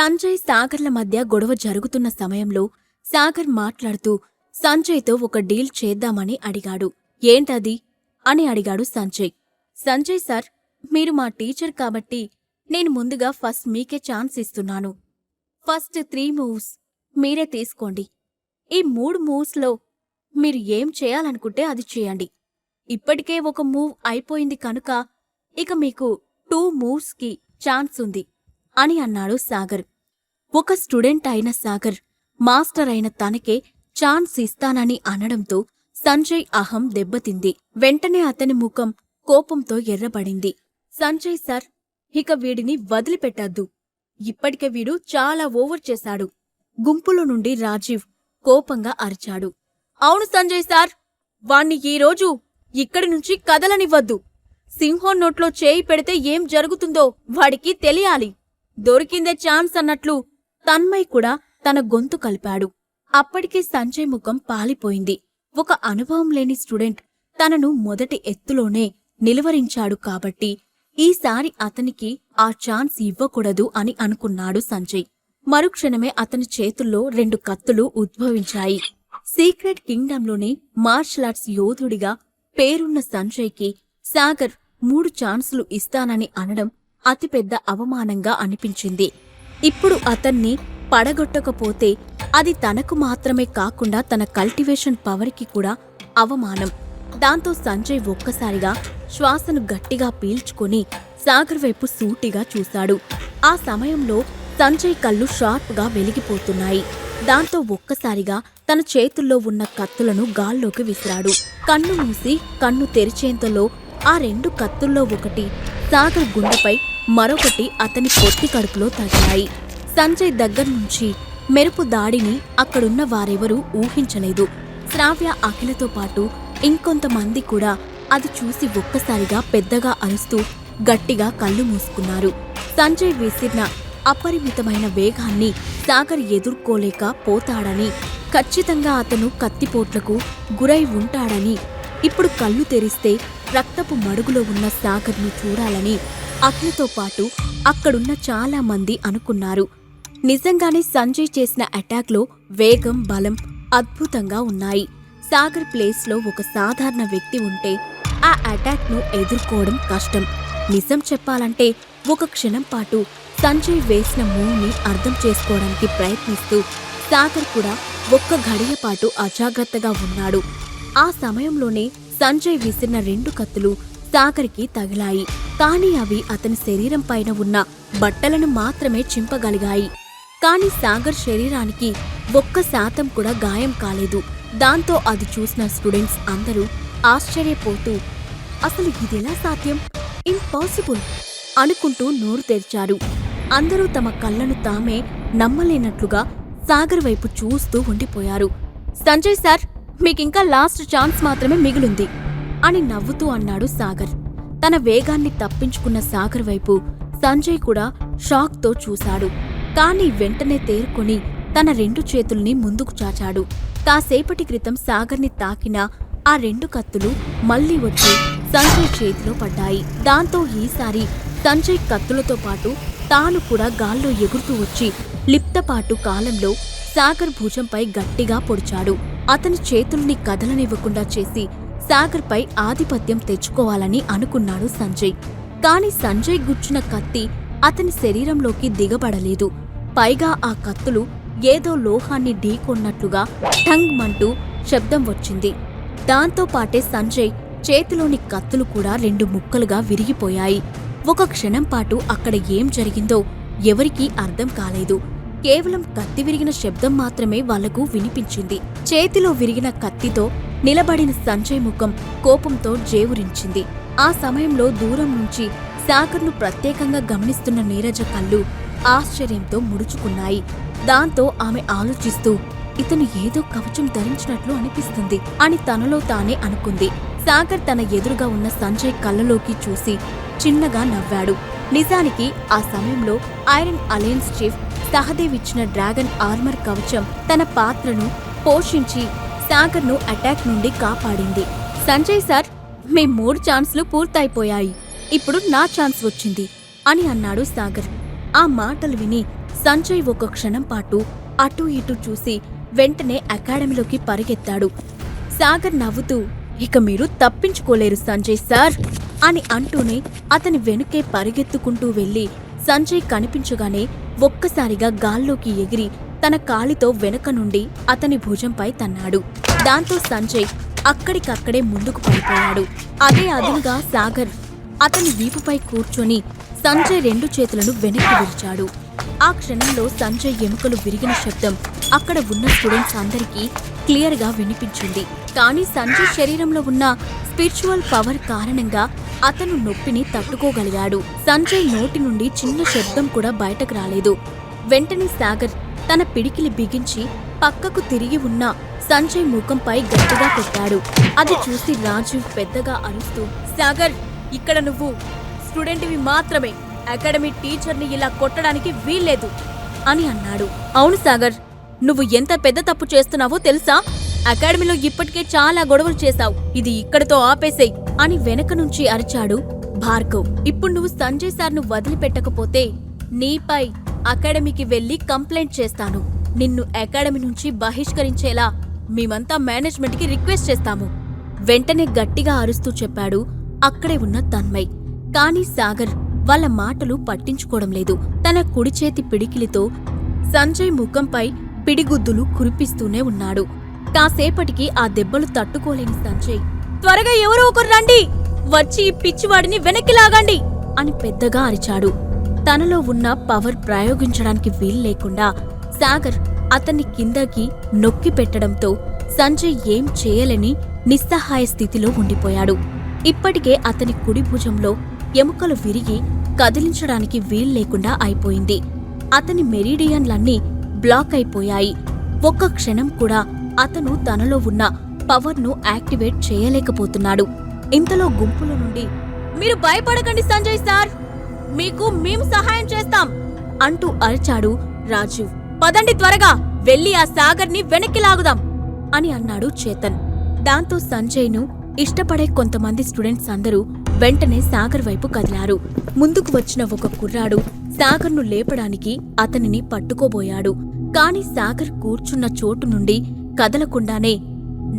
సంజయ్ సాగర్ల మధ్య గొడవ జరుగుతున్న సమయంలో సాగర్ మాట్లాడుతూ సంజయ్తో ఒక డీల్ చేద్దామని అడిగాడు. ఏంటది? అని అడిగాడు సంజయ్. సంజయ్ సార్ మీరు మా టీచర్ కాబట్టి నేను ముందుగా ఫస్ట్ మీకే ఛాన్స్ ఇస్తున్నాను. ఫస్ట్ త్రీ మూవ్స్ మీరే తీసుకోండి. ఈ మూడు మూవ్స్లో మీరు ఏం చేయాలనుకుంటే అది చేయండి. ఇప్పటికే ఒక మూవ్ అయిపోయింది కనుక ఇక మీకు టూ మూవ్స్కి ఛాన్స్ ఉంది. అని అన్నాడు సాగర్. ఒక స్టూడెంట్ అయిన సాగర్ మాస్టర్ అయిన తనకే ఛాన్స్ ఇస్తానని అనడంతో సంజయ్ అహం దెబ్బతింది. వెంటనే అతని ముఖం కోపంతో ఎర్రబడింది. సంజయ్ సార్ ఇక వీడిని వదిలిపెట్టద్దు. ఇప్పటికే వీడు చాలా ఓవర్ చేశాడు. గుంపులో నుండి రాజీవ్ కోపంగా అరిచాడు. అవును సంజయ్ సార్ వాణ్ణి ఈరోజు ఇక్కడి నుంచి కదలనివ్వద్దు. సింహం నోట్లో చేయి పెడితే ఏం జరుగుతుందో వాడికి తెలియాలి. దొరికిందే ఛాన్స్ అన్నట్లు తన్మయ్ కూడా తన గొంతు కలిపాడు. అప్పటికే సంజయ్ ముఖం పాలిపోయింది. ఒక అనుభవం లేని స్టూడెంట్ తనను మొదటి ఎత్తులోనే నిలువరించాడు కాబట్టి ఈసారి అతనికి ఆ ఛాన్స్ ఇవ్వకూడదు అని అనుకున్నాడు సంజయ్. మరుక్షణమే అతని చేతుల్లో రెండు కత్తులు ఉద్భవించాయి. సీక్రెట్ కింగ్డంలోని మార్షల్ ఆర్ట్స్ యోధుడిగా పేరున్న సంజయ్కి సాగర్ మూడు ఛాన్సులు ఇస్తానని అనడం అతిపెద్ద అవమానంగా అనిపించింది. ఇప్పుడు అతన్ని పడగొట్టకపోతే అది తనకు మాత్రమే కాకుండా తన కల్టివేషన్ పవర్కి కూడా అవమానం. దాంతో సంజయ్ ఒక్కసారిగా శ్వాసను గట్టిగా పీల్చుకొని సాగర్ వైపు సూటిగా చూశాడు. ఆ సమయంలో సంజయ్ కళ్ళు షార్ప్గా వెలిగిపోతున్నాయి. దాంతో ఒక్కసారిగా తన చేతుల్లో ఉన్న కత్తులను గాల్లోకి విసిరాడు. కన్ను మూసి కన్ను తెరిచేంతలో ఆ రెండు కత్తుల్లో ఒకటి సాగర్ గుండెపై మరొకటి అతని పొత్తి కడుపులో తగిలాయి. సంజయ్ దగ్గర నుంచి మెరుపు దాడిని అక్కడున్న వారెవరూ ఊహించలేదు. శ్రావ్య అఖిలతో పాటు ఇంకొంతమంది కూడా అది చూసి ఒక్కసారిగా పెద్దగా అరుస్తూ గట్టిగా కళ్ళు మూసుకున్నారు. సంజయ్ విసిరిన అపరిమితమైన వేగాన్ని సాగర్ ఎదుర్కోలేక పోతాడని ఖచ్చితంగా అతను కత్తిపోట్లకు గురై ఉంటాడని ఇప్పుడు కళ్ళు తెరిస్తే రక్తపు మడుగులో ఉన్న సాగర్ను చూడాలని అతనితో పాటు అక్కడున్న చాలా మంది అనుకున్నారు. నిజంగానే సంజయ్ చేసిన అటాక్లో వేగం బలం అద్భుతంగా ఉన్నాయి. సాగర్ ప్లేస్లో ఒక సాధారణ వ్యక్తి ఉంటే ఆ అటాక్ను ఎదుర్కోవడం కష్టం. నిజం చెప్పాలంటే ఒక క్షణం పాటు సంజయ్ వేసిన మూవ్ని అర్థం చేసుకోవడానికి ప్రయత్నిస్తూ సాగర్ కూడా ఒక్క గడియ పాటు అజాగ్రత్తగా ఉన్నాడు. ఆ సమయంలోనే సంజయ్ విసిరిన రెండు కత్తులు సాగర్కి తగిలాయి. కానీ అవి అతని శరీరం పైన ఉన్న బట్టలను మాత్రమే చింపగలిగాయి. కానీ సాగర్ శరీరానికి ఒక్క శాతం కూడా గాయం కాలేదు. దాంతో అది చూసిన స్టూడెంట్స్ అందరూ ఆశ్చర్యపోతూ అసలు ఇదెలా సాధ్యం? ఇంపాసిబుల్! అనుకుంటూ నోరు తెరిచారు. అందరూ తమ కళ్ళను తామే నమ్మలేనట్లుగా సాగర్ వైపు చూస్తూ ఉండిపోయారు. సంజయ్ సార్ మీకింకా లాస్ట్ ఛాన్స్ మాత్రమే మిగిలుంది. అని నవ్వుతూ అన్నాడు సాగర్. తన వేగాన్ని తప్పించుకున్న సాగర్ వైపు సంజయ్ కూడా షాక్తో చూశాడు. కాని వెంటనే తేరుకొని తన రెండు చేతుల్ని ముందుకు చాచాడు. కాసేపటి క్రితం సాగర్ని తాకిన ఆ రెండు కత్తులు మళ్ళీ వచ్చి సంజయ్ చేతిలో పడ్డాయి. దాంతో ఈసారి సంజయ్ కత్తులతో పాటు తాను కూడా గాల్లో ఎగురుతూ వచ్చి లిప్తపాటు కాలంలో సాగర్ భుజంపై గట్టిగా పొడిచాడు. అతని చేతుల్ని కదలనివ్వకుండా చేసి సాగర్పై ఆధిపత్యం తెచ్చుకోవాలని అనుకున్నాడు సంజయ్. కాని సంజయ్ గుచ్చిన కత్తి అతని శరీరంలోకి దిగబడలేదు. పైగా ఆ కత్తులు ఏదో లోహాన్ని ఢీకొన్నట్లుగా టంగ్ మంటూ శబ్దం వచ్చింది. దాంతో పాటే సంజయ్ చేతిలోని కత్తులు కూడా రెండు ముక్కలుగా విరిగిపోయాయి. ఒక క్షణం పాటు అక్కడ ఏం జరిగిందో ఎవరికీ అర్థం కాలేదు. కేవలం కత్తి విరిగిన శబ్దం మాత్రమే వాళ్ళకు వినిపించింది. చేతిలో విరిగిన కత్తితో నిలబడిన సంజయ్ ముఖం కోపంతో జేవురించింది. ఆ సమయంలో దూరం నుంచి సాగర్ను ప్రత్యేకంగా గమనిస్తున్న నీరజ కళ్ళు ఆశ్చర్యంతో ముడుచుకున్నాయి. దాంతో ఆమె ఆలోచిస్తూ ఇతను ఏదో కవచం ధరించినట్లు అనిపిస్తుంది అని తనలో తానే అనుకుంది. సాగర్ తన ఎదురుగా ఉన్న సంజయ్ కళ్ళలోకి చూసి చిన్నగా నవ్వాడు. నిజానికి ఆ సమయంలో ఐరన్ అలయన్స్ చీఫ్ సహదేవ్ ఇచ్చిన డ్రాగన్ ఆర్మర్ కవచం తన పాత్రను పోషించి సాగర్ను అటాక్ నుండి కాపాడింది. సంజయ్ సార్ మీ మూడు ఛాన్స్లు పూర్తయిపోయాయి. ఇప్పుడు నా ఛాన్స్ వచ్చింది అని అన్నాడు సాగర్. ఆ మాటలు విని సంజయ్ ఒక క్షణం పాటు అటూ ఇటూ చూసి వెంటనే అకాడమీలోకి పరిగెత్తాడు. సాగర్ నవ్వుతూ ఇక మీరు తప్పించుకోలేరు సంజయ్ సార్ అని అంటూనే అతని వెనుకే పరిగెత్తుకుంటూ వెళ్ళి సంజయ్ కనిపించగానే ఒక్కసారిగా గాల్లోకి ఎగిరి తన కాలితో వెనుక నుండి అతని భుజంపై తన్నాడు. దాంతో సంజయ్ అక్కడికక్కడే ముందుకు పడిపోయాడు. అదే అదునుగా సాగర్ అతని వీపుపై కూర్చొని సంజయ్ రెండు చేతులను వెనక్కి విరిచాడు. ఆ క్షణంలో సంజయ్ ఎముకలు విరిగిన శబ్దం అక్కడ ఉన్న స్టూడెంట్స్ అందరికీ క్లియర్గా వినిపించింది. కానీ సంజయ్ శరీరంలో ఉన్న స్పిరిచువల్ పవర్ కారణంగా అతను నొప్పిని తట్టుకోగలిగాడు. సంజయ్ నోటి నుండి చిన్న శబ్దం కూడా బయటకు రాలేదు. వెంటనే సాగర్ తన పిడికిలి బిగించి పక్కకు తిరిగి ఉన్న సంజయ్ ముఖంపై గట్టిగా కొట్టాడు. అది చూసి రాజు పెద్దగా అరుస్తూ సాగర్ ఇక్కడ నువ్వు. స్టూడెంట్వి మాత్రమే. అకాడమీ టీచర్ని ఇలా కొట్టడానికి వీల్లేదు. అని అన్నాడు. అవును సాగర్ నువ్వు ఎంత పెద్ద తప్పు చేస్తున్నావో తెలుసా? అకాడమీలో ఇప్పటికే చాలా గొడవలు చేశావు. ఇది ఇక్కడితో ఆపేసేయ్ అని వెనక నుంచి అరిచాడు భార్గవ్. ఇప్పుడు నువ్వు సంజయ్ సార్ను వదిలిపెట్టకపోతే నీపై అకాడమీకి వెళ్ళి కంప్లైంట్ చేస్తాను. నిన్ను అకాడమీ నుంచి బహిష్కరించేలా మేమంతా మేనేజ్మెంట్కి రిక్వెస్ట్ చేస్తాము. వెంటనే గట్టిగా అరుస్తూ చెప్పాడు అక్కడే ఉన్న తన్మయ్. కానీ సాగర్ వాళ్ళ మాటలు పట్టించుకోవడం లేదు. తన కుడి చేతి పిడికిలితో సంజయ్ ముఖంపై పిడిగుద్దులు కురిపిస్తూనే ఉన్నాడు. కాసేపటికి ఆ దెబ్బలు తట్టుకోలేని సంజయ్ త్వరగా ఎవరో ఒకరు రండి! వచ్చి ఈ పిచ్చివాడిని వెనక్కి లాగండి! అని పెద్దగా అరిచాడు. తనలో ఉన్న పవర్ ప్రయోగించడానికి వీలు లేకుండా సాగర్ అతన్ని కిందకి నొక్కి పెట్టడంతో సంజయ్ ఏం చేయలేని నిస్సహాయ స్థితిలో ఉండిపోయాడు. ఇప్పటికే అతని కుడి భుజంలో ఎముకలు విరిగి కదిలించడానికి వీలు లేకుండా అయిపోయింది. అతని మెరీడియన్లన్నీ బ్లాక్ అయిపోయాయి. ఒక్క క్షణం కూడా అతను తనలో ఉన్న పవర్ను యాక్టివేట్ చేయలేకపోతున్నాడు. ఇంతలో గుంపుల నుండి మీరు భయపడకండి సంజయ్ సార్! మీకు మేము సహాయం చేస్తాం అంటూ అరిచాడు రాజీవ్ పదండి త్వరగా వెళ్ళి ఆ సాగర్ని వెనక్కి లాగుదాం అని అన్నాడు చేతన్. దాంతో సంజయ్ను ఇష్టపడే కొంతమంది స్టూడెంట్స్ అందరూ వెంటనే సాగర్ వైపు కదిలారు. ముందుకు వచ్చిన ఒక కుర్రాడు సాగర్ను లేపడానికి అతనిని పట్టుకోబోయాడు. కాని సాగర్ కూర్చున్న చోటు నుండి కదలకుండానే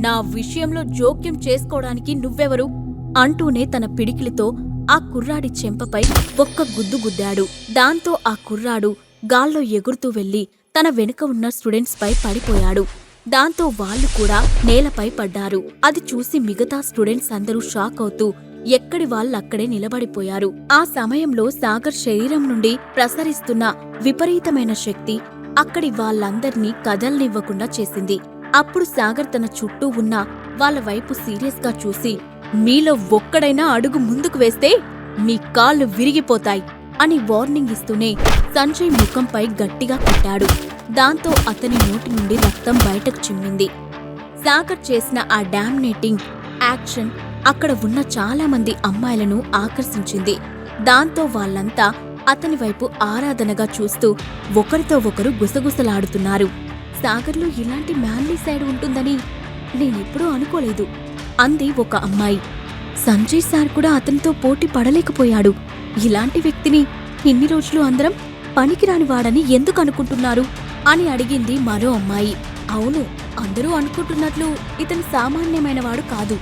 నా విషయంలో జోక్యం చేసుకోవడానికి నువ్వెవరు? అంటూనే తన పిడికిలితో ఆ కుర్రాడి చెంపపై ఒక్క గుద్దు గుద్దాడు. దాంతో ఆ కుర్రాడు గాల్లో ఎగురుతూ వెళ్ళి తన వెనుక ఉన్న స్టూడెంట్స్ పై పడిపోయాడు. దాంతో వాళ్ళు కూడా నేలపై పడ్డారు. అది చూసి మిగతా స్టూడెంట్స్ అందరూ షాక్ అవుతూ ఎక్కడి వాళ్ళక్కడే నిలబడిపోయారు. ఆ సమయంలో సాగర్ శరీరం నుండి ప్రసరిస్తున్న విపరీతమైన శక్తి అక్కడి వాళ్ళందర్నీ కదల్నివ్వకుండా చేసింది. అప్పుడు సాగర్ తన చుట్టూ ఉన్న వాళ్ళ వైపు సీరియస్గా చూసి మీలో ఒక్కడైనా అడుగు ముందుకు వేస్తే మీ కాళ్ళు విరిగిపోతాయి అని వార్నింగ్ ఇస్తూనే సంజయ్ ముఖంపై గట్టిగా కొట్టాడు. దాంతో అతని నోటి నుండి రక్తం బయటకు చిమ్మింది. సాగర్ చేసిన ఆ డామినేటింగ్ యాక్షన్ అక్కడ ఉన్న చాలామంది అమ్మాయిలను ఆకర్షించింది. దాంతో వాళ్ళంతా అతని వైపు ఆరాధనగా చూస్తూ ఒకరితో ఒకరు గుసగుసలాడుతున్నారు. సాగర్లో ఇలాంటి మ్యాన్లీ సైడ్ ఉంటుందని నేనెప్పుడూ అనుకోలేదు. అంది ఒక అమ్మాయి. సంజయ్ సార్ కూడా అతనితో పోటీ పడలేకపోయాడు. ఇలాంటి వ్యక్తిని ఇన్ని రోజులు అందరం పనికిరాని వాడని ఎందుకు అనుకుంటున్నారు? అని అడిగింది మరో అమ్మాయి. అవును అందరూ అనుకుంటున్నట్లు ఇతను సామాన్యమైన వాడు కాదు.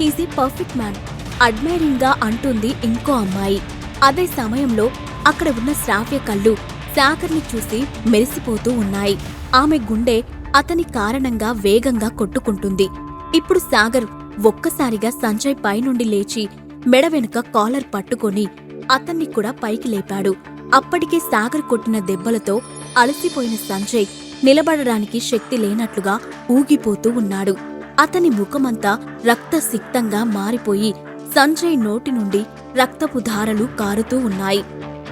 ఈజీ పర్ఫెక్ట్ మ్యాన్ అడ్మైరింగ్గా అంటుంది ఇంకో అమ్మాయి. అదే సమయంలో అక్కడ ఉన్న శ్రావ్య కళ్ళు సాగర్ని చూసి మెరిసిపోతూ ఉన్నాయి. ఆమె గుండె అతని కారణంగా వేగంగా కొట్టుకుంటుంది. ఇప్పుడు సాగర్ ఒక్కసారిగా సంజయ్ పైనుండి లేచి మెడ వెనుక కాలర్ పట్టుకొని అతన్ని కూడా పైకి లేపాడు. అప్పటికే సాగర్ కొట్టిన దెబ్బలతో అలసిపోయిన సంజయ్ నిలబడడానికి శక్తి లేనట్లుగా ఊగిపోతూ ఉన్నాడు. అతని ముఖమంతా రక్తసిక్తంగా మారిపోయి సంజయ్ నోటి నుండి రక్తపు ధారలు కారుతూ ఉన్నాయి.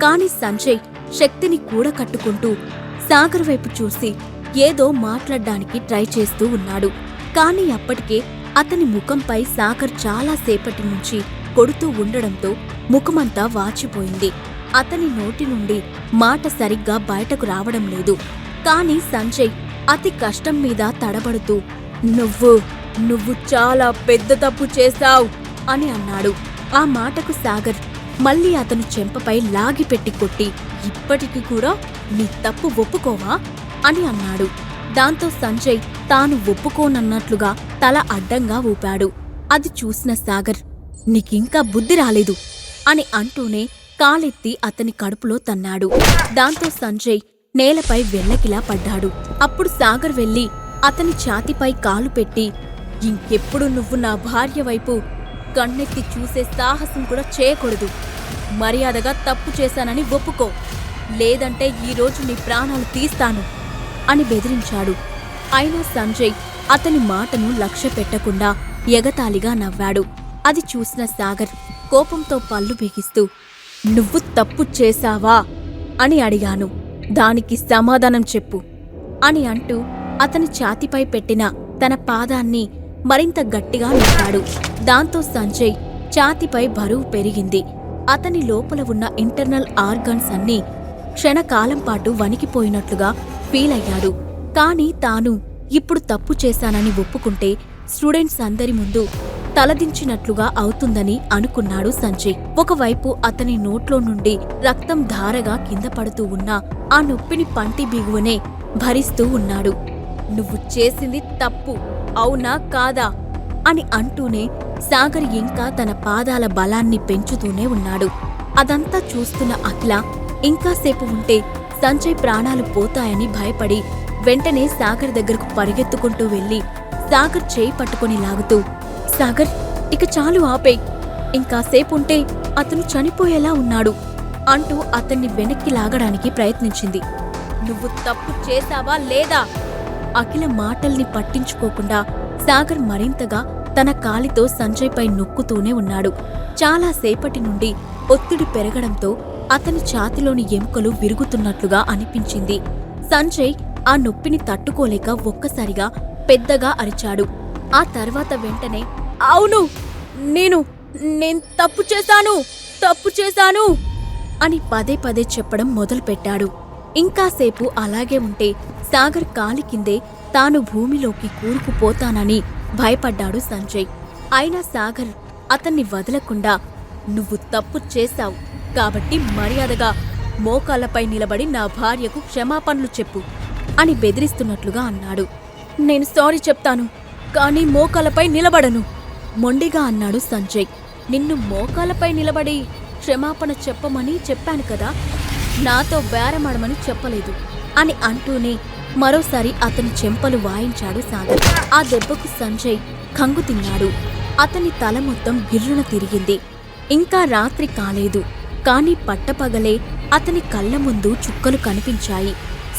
కాని సంజయ్ శక్తిని కూడకట్టుకుంటూ సాగర్ వైపు చూసి ఏదో మాట్లాడ్డానికి ట్రై చేస్తూ ఉన్నాడు. కాని అప్పటికే అతని ముఖంపై సాగర్ చాలా సేపటి నుంచి కొడుతూ ఉండడంతో ముఖమంతా వాచిపోయింది. అతని నోటి నుండి మాట సరిగ్గా బయటకు రావడం లేదు. కాని సంజయ్ అతి కష్టం మీద తడబడుతూ నువ్వు నువ్వు చాలా పెద్ద తప్పు చేశావు అని అన్నాడు. ఆ మాటకు సాగర్ మళ్ళీ అతను చెంపపై లాగిపెట్టి కొట్టి ఇప్పటికి కూడా నీ తప్పు ఒప్పుకోవా? అని అన్నాడు. దాంతో సంజయ్ తాను ఒప్పుకోనన్నట్లుగా తల అడ్డంగా ఊపాడు. అది చూసిన సాగర్ నీకింకా బుద్ధి రాలేదు అని అంటూనే కాలెత్తి అతని కడుపులో తన్నాడు. దాంతో సంజయ్ నేలపై వెల్లకిలా పడ్డాడు. అప్పుడు సాగర్ వెళ్ళి అతని ఛాతిపై కాలు పెట్టి ఇంకెప్పుడు నువ్వు నా భార్య వైపు కన్నెత్తి చూసే సాహసం కూడా చేయకూడదు. మర్యాదగా తప్పు చేశానని ఒప్పుకో. లేదంటే ఈరోజు నీ ప్రాణాలు తీస్తాను. అని బెదిరించాడు. అయినా సంజయ్ అతని మాటను లక్ష్య పెట్టకుండా ఎగతాళిగా నవ్వాడు. అది చూసిన సాగర్ కోపంతో పళ్ళు బిగిస్తూ నువ్వు తప్పు చేశావా? అని అడిగాను. దానికి సమాధానం చెప్పు అని అంటూ అతని ఛాతిపై పెట్టిన తన పాదాన్ని మరింత గట్టిగా నొక్కాడు. దాంతో సంజయ్ ఛాతిపై బరువు పెరిగింది. అతని లోపల ఉన్న ఇంటర్నల్ ఆర్గన్స్ అన్నీ క్షణకాలం పాటు వణికిపోయినట్లుగా ఫీల్ అయ్యాడు కాని తాను ఇప్పుడు తప్పు చేశానని ఒప్పుకుంటే స్టూడెంట్స్ అందరి ముందు తలదించినట్లుగా అవుతుందని అనుకున్నాడు సంజయ్. ఒకవైపు అతని నోట్లో నుండి రక్తం ధారగా కింద పడుతూ ఉన్నా ఆ నొప్పిని పంటి బిగువనే భరిస్తూ ఉన్నాడు. నువ్వు చేసింది తప్పు అవునా కాదా? అని అంటూనే సాగర్ ఇంకా తన పాదాల బలాన్ని పెంచుతూనే ఉన్నాడు. అదంతా చూస్తున్న అఖిల ఇంకాసేపు ఉంటే సంజయ్ ప్రాణాలు పోతాయని భయపడి వెంటనే సాగర్ దగ్గరకు పరిగెత్తుకుంటూ వెళ్ళి సాగర్ చేయి పట్టుకొని లాగుతూ సాగర్ ఇక చాలు ఆపేయ్ ఇంకాసేపుంటే అతను చనిపోయేలా ఉన్నాడు అంటూ అతన్ని వెనక్కి లాగడానికి ప్రయత్నించింది. నువ్వు తప్పు చేశావా లేదా? అఖిల మాటల్ని పట్టించుకోకుండా సాగర్ మరింతగా తన కాలితో సంజయ్పై నొక్కుతూనే ఉన్నాడు. చాలాసేపటి నుండి ఒత్తిడి పెరగడంతో అతని ఛాతిలోని ఎముకలు విరుగుతున్నట్లుగా అనిపించింది. సంజయ్ ఆ నొప్పిని తట్టుకోలేక ఒక్కసారిగా పెద్దగా అరిచాడు. ఆ తర్వాత వెంటనే అవును నేను నేను తప్పు చేశాను తప్పు చేశాను అని పదే పదే చెప్పడం మొదలుపెట్టాడు. ఇంకాసేపు అలాగే ఉంటే సాగర్ కాలి కిందే తాను భూమిలోకి కూరుకుపోతానని భయపడ్డాడు సంజయ్. అయినా సాగర్ అతన్ని వదలకుండా నువ్వు తప్పు చేశావు కాబట్టి మర్యాదగా మోకాళ్ళపై నిలబడి నా భార్యకు క్షమాపణలు చెప్పు అని బెదిరిస్తున్నట్లుగా అన్నాడు. నేను సారీ చెప్తాను కానీ మోకాలపై నిలబడను మొండిగా అన్నాడు సంజయ్. నిన్ను మోకాలపై నిలబడి క్షమాపణ చెప్పమని చెప్పాను కదా నాతో బేరమాడమని చెప్పలేదు అని అంటూనే మరోసారి అతని చెంపలు వాయించాడు సాగర్. ఆ దెబ్బకు సంజయ్ కంగు తిన్నాడు అతని తల మొత్తం గిర్రున తిరిగింది. ఇంకా రాత్రి కాలేదు. కానీ పట్టపగలే అతని కళ్ళ ముందు చుక్కలు కనిపించాయి.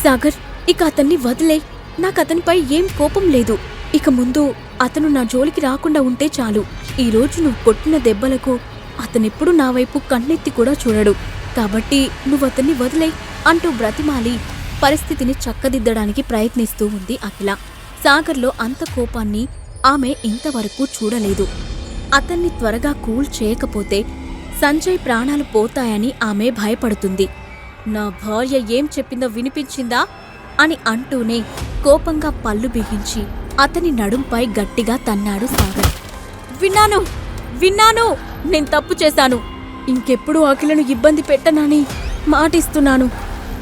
సాగర్ ఇక అతన్ని వదిలే. నాకతనిపై ఏం కోపం లేదు. ఇక ముందు అతను నా జోలికి రాకుండా ఉంటే చాలు. ఈ రోజు నువ్వు కొట్టిన దెబ్బలకు అతనెప్పుడు నా వైపు కన్నెత్తి కూడా చూడడు. కాబట్టి నువ్వతన్ని వదిలే అంటూ బ్రతిమాలి పరిస్థితిని చక్కదిద్దడానికి ప్రయత్నిస్తూ ఉంది అఖిల. సాగర్లో అంత కోపాన్ని ఆమె ఇంతవరకు చూడలేదు. అతన్ని త్వరగా కూల్ చేయకపోతే సంజయ్ ప్రాణాలు పోతాయని ఆమె భయపడుతుంది. నా భార్య ఏం చెప్పిందో వినిపించిందా? అని అంటూనే కోపంగా పళ్ళు బిగించి అతని నడుంపై గట్టిగా తన్నాడు సాగర్. విన్నాను విన్నాను నేను తప్పు చేశాను. ఇంకెప్పుడు అఖిలను ఇబ్బంది పెట్టనని మాటిస్తున్నాను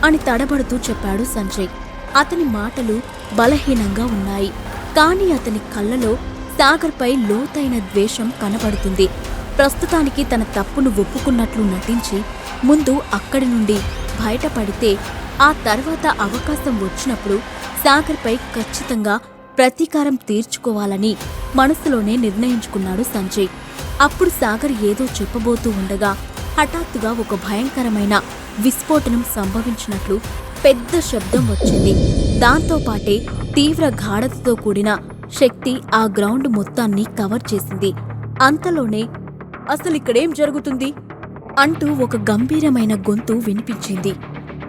అని తడబడుతూ చెప్పాడు సంజయ్. అతని మాటలు బలహీనంగా ఉన్నాయి. కాని అతని కళ్ళలో సాగర్పై లోతైన ద్వేషం కనబడుతుంది. ప్రస్తుతానికి తన తప్పును ఒప్పుకున్నట్లు నటించి ముందు అక్కడి నుండి బయటపడితే ఆ తర్వాత అవకాశం వచ్చినప్పుడు సాగర్పై ఖచ్చితంగా ప్రతీకారం తీర్చుకోవాలని మనసులోనే నిర్ణయించుకున్నాడు సంజయ్. అప్పుడు సాగర్ ఏదో చెప్పబోతూ ఉండగా హఠాత్తుగా ఒక భయంకరమైన విస్ఫోటనం సంభవించినట్లు పెద్ద శబ్దం వచ్చింది. దాంతోపాటే తీవ్ర గాఢతతో కూడిన శక్తి ఆ గ్రౌండ్ మొత్తాన్ని కవర్ చేసింది. అంతలోనే అసలు ఇక్కడేం జరుగుతుంది? అంటూ ఒక గంభీరమైన గొంతు వినిపించింది.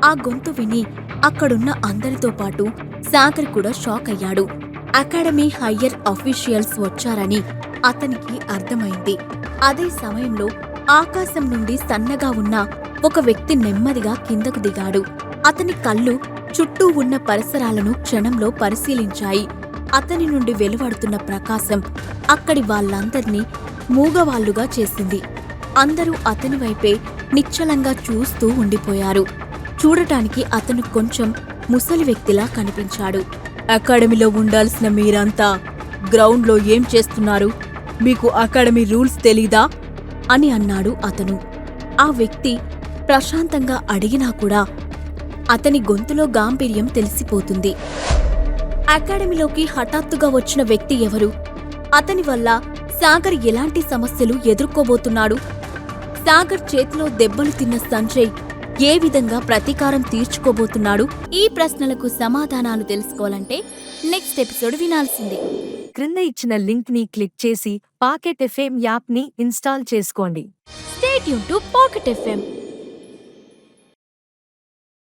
ఆ గొంతు విని అక్కడున్న అందరితో పాటు సాగర్ కూడా షాక్ అయ్యాడు. అకాడమీ హయ్యర్ అఫీషియల్స్ వచ్చారని అతనికి అర్థమైంది. అదే సమయంలో ఆకాశం నుండి సన్నగా ఉన్న ఒక వ్యక్తి నెమ్మదిగా కిందకు దిగాడు. అతని కళ్ళు చుట్టూ ఉన్న పరిసరాలను క్షణంలో పరిశీలించాయి. అతని నుండి వెలువడుతున్న ప్రకాశం అక్కడి వాళ్ళందర్నీ మూగవాళ్ళుగా చేసింది. అందరూ అతని వైపే నిశ్చలంగా చూస్తూ ఉండిపోయారు. చూడటానికి అతను కొంచెం ముసలి వ్యక్తిలా కనిపించాడు. అకాడమీలో ఉండాల్సిన మీరంతా గ్రౌండ్లో ఏం చేస్తున్నారు? మీకు అకాడమీ రూల్స్ తెలీదా? అని అన్నాడు అతను. ఆ వ్యక్తి ప్రశాంతంగా అడిగినా కూడా అతని గొంతులో గాంభీర్యం తెలిసిపోతుంది. అకాడమీలోకి హఠాత్తుగా వచ్చిన వ్యక్తి ఎవరు? అతని వల్ల సాగర్ ఎలాంటి సమస్యలు ఎదుర్కోబోతున్నాడు? సాగర్ చేతిలో దెబ్బలు తిన్న సంజయ్ ఏ విధంగా ప్రతీకారం తీర్చుకోబోతున్నాడు? ఈ ప్రశ్నలకు సమాధానాలు తెలుసుకోవాలంటే నెక్స్ట్ ఎపిసోడ్ వినాల్సిందే. క్రింద ఇచ్చిన లింక్ని క్లిక్ చేసి పాకెట్ ఎఫ్ఎం యాప్ని ఇన్స్టాల్ చేసుకోండి. స్టేట్ యూన్ టు పాకెట్ ఎఫ్ఎం.